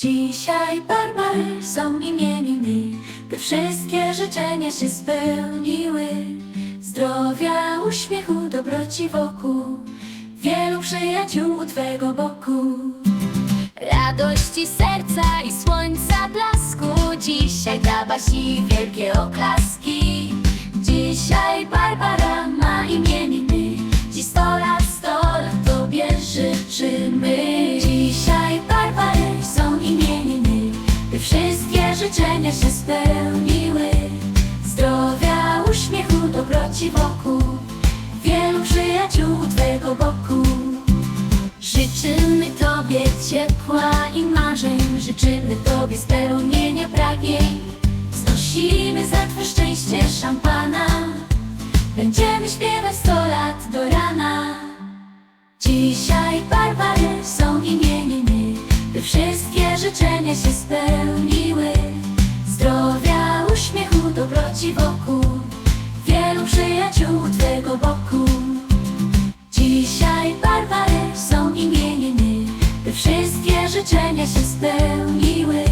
Dzisiaj Barbary są imieniny, by wszystkie życzenia się spełniły. Zdrowia, uśmiechu, dobroci wokół, wielu przyjaciół u Twego boku. Radości serca i słońca blasku Dzisiaj dla Basi wielkie oklaski Dzisiaj Barbara ma imieniny, dziś sto lat, sto lat Tobie życzymy. Życzenia się spełniły. Zdrowia, uśmiechu, dobroci wokół, wielu przyjaciół Twego boku. Życzymy Tobie ciepła i marzeń, życzymy Tobie spełnienia pragnień. Znosimy za Twe szczęście szampana, będziemy śpiewać sto lat do rana. Dzisiaj Barbary są imieniny, wszystkie życzenia się spełniły. Przyjaciół Twego boku. Dzisiaj Barbary są imieniny, by wszystkie życzenia się spełniły.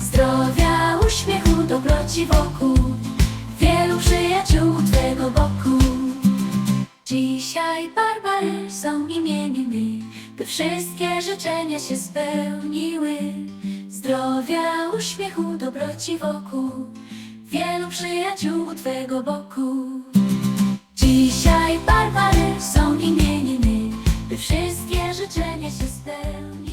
Zdrowia, uśmiechu, dobroci wokół, wielu przyjaciół Twego boku. Dzisiaj Barbary są imieniny, by wszystkie życzenia się spełniły. Zdrowia, uśmiechu, dobroci wokół, wielu przyjaciół Twego boku. Życzenia się spełniły.